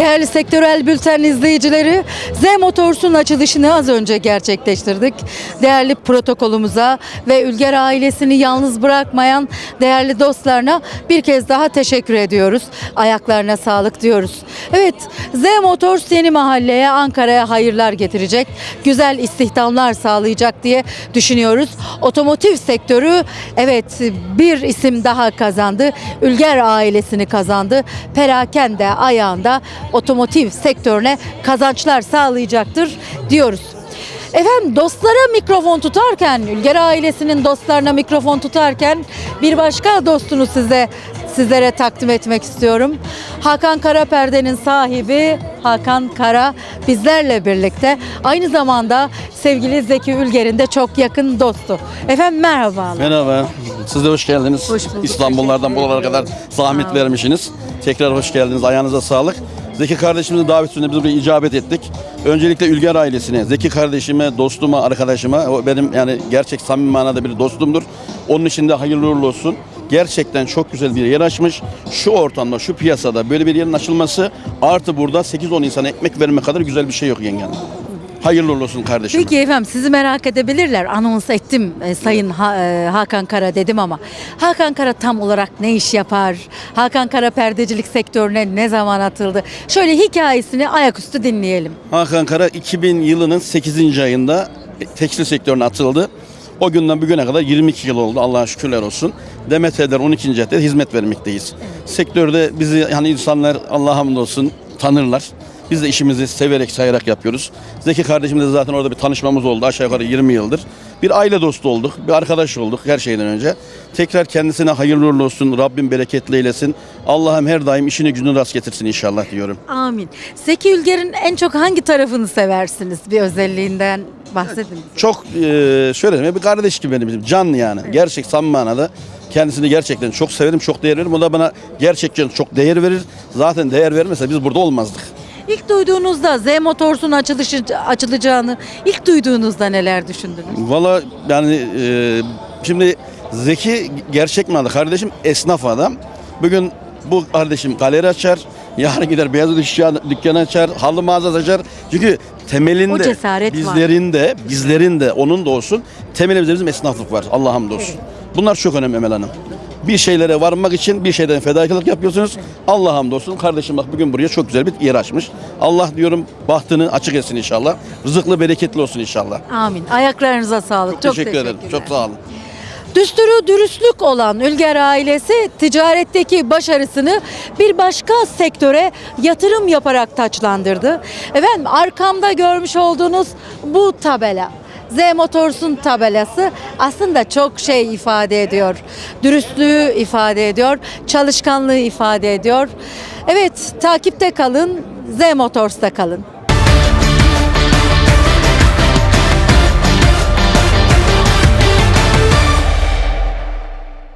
Değerli sektörel bülten izleyicileri, Z Motors'un açılışını az önce gerçekleştirdik. Değerli protokolümüze ve Ülger ailesini yalnız bırakmayan değerli dostlarına bir kez daha teşekkür ediyoruz. Ayaklarına sağlık diyoruz. Evet, Z Motors yeni mahalleye, Ankara'ya hayırlar getirecek. Güzel istihdamlar sağlayacak diye düşünüyoruz. Otomotiv sektörü evet bir isim daha kazandı. Ülger ailesini kazandı. Perakende ayağında otomotiv sektörüne kazançlar sağlayacaktır diyoruz. Efendim dostlara mikrofon tutarken, Ülger ailesinin dostlarına mikrofon tutarken bir başka dostunu size sizlere takdim etmek istiyorum. Hakan Karaperde'nin sahibi Hakan Kara bizlerle birlikte. Aynı zamanda sevgili Zeki Ülger'in de çok yakın dostu. Efendim merhabalar. Merhaba. Siz de hoş geldiniz. Hoş bulduk, İstanbul'lardan buralara kadar zahmet Sağ olun. vermişsiniz. Tekrar hoş geldiniz. Ayağınıza sağlık. Zeki kardeşimizin davet üstünde biz buraya icabet ettik. Öncelikle Ülger ailesine, Zeki kardeşime, dostuma, arkadaşıma, o benim yani gerçek samimi manada bir dostumdur. Onun için de hayırlı uğurlu olsun. Gerçekten çok güzel bir yer açmış. Şu ortamda, şu piyasada böyle bir yerin açılması artı burada 8-10 insana ekmek verme kadar güzel bir şey yok yengen. Hayırlı olsun kardeşim. Peki efendim sizi merak edebilirler. Anons ettim e, Sayın Ha- e, Hakan Kara dedim ama Hakan Kara tam olarak ne iş yapar? Hakan Kara perdecilik sektörüne ne zaman atıldı? Şöyle hikayesini ayaküstü dinleyelim. Hakan Kara 2000 yılının 8. ayında tekstil sektörüne atıldı. O günden bugüne kadar 22 yıl oldu Allah'a şükürler olsun. Demet Eder 12. caddede hizmet vermekteyiz. Sektörde bizi hani insanlar Allah'a hamdolsun tanırlar. Biz de işimizi severek sayarak yapıyoruz. Zeki kardeşimle de zaten orada bir tanışmamız oldu aşağı yukarı 20 yıldır. Bir aile dostu olduk, bir arkadaş olduk her şeyden önce. Tekrar kendisine hayırlı uğurlu olsun, Rabbim bereketli eylesin. Allah'ım her daim işini gücünü rast getirsin inşallah diyorum. Amin. Zeki Ülger'in en çok hangi tarafını seversiniz? Bir özelliğinden bahsedin. Çok e, şöyle diyeyim, bir kardeş gibi benim bizim can yani. Gerçek samimi manada kendisini gerçekten çok severim, çok değer veririm. O da bana gerçekten çok değer verir. Zaten değer vermese biz burada olmazdık. İlk duyduğunuzda Z Motors'un açılışı, açılacağını ilk duyduğunuzda neler düşündünüz? Valla yani e, şimdi Zeki gerçek manada kardeşim esnaf adam. Bugün bu kardeşim galeri açar. Yarın gider beyaz dükkan, dükkan açar, halı mağaza açar. Çünkü temelinde O cesaret var. bizlerin de bizlerin de onun da olsun temelimizde bizim esnaflık var. Allah hamdolsun. Bunlar çok önemli Emel Hanım. Bir şeylere varmak için bir şeyden fedakarlık yapıyorsunuz. Allah hamdolsun. Kardeşim bak bugün buraya çok güzel bir yer açmış. Allah diyorum bahtını açık etsin inşallah. Rızıklı bereketli olsun inşallah. Amin. Ayaklarınıza sağlık. Çok, teşekkür ederim. teşekkürler. Çok sağ olun. Düsturu dürüstlük olan Ülger ailesi ticaretteki başarısını bir başka sektöre yatırım yaparak taçlandırdı. Efendim arkamda görmüş olduğunuz bu tabela Z Motors'un tabelası aslında çok şey ifade ediyor. Dürüstlüğü ifade ediyor, çalışkanlığı ifade ediyor. Evet takipte kalın, Z Motors'ta kalın.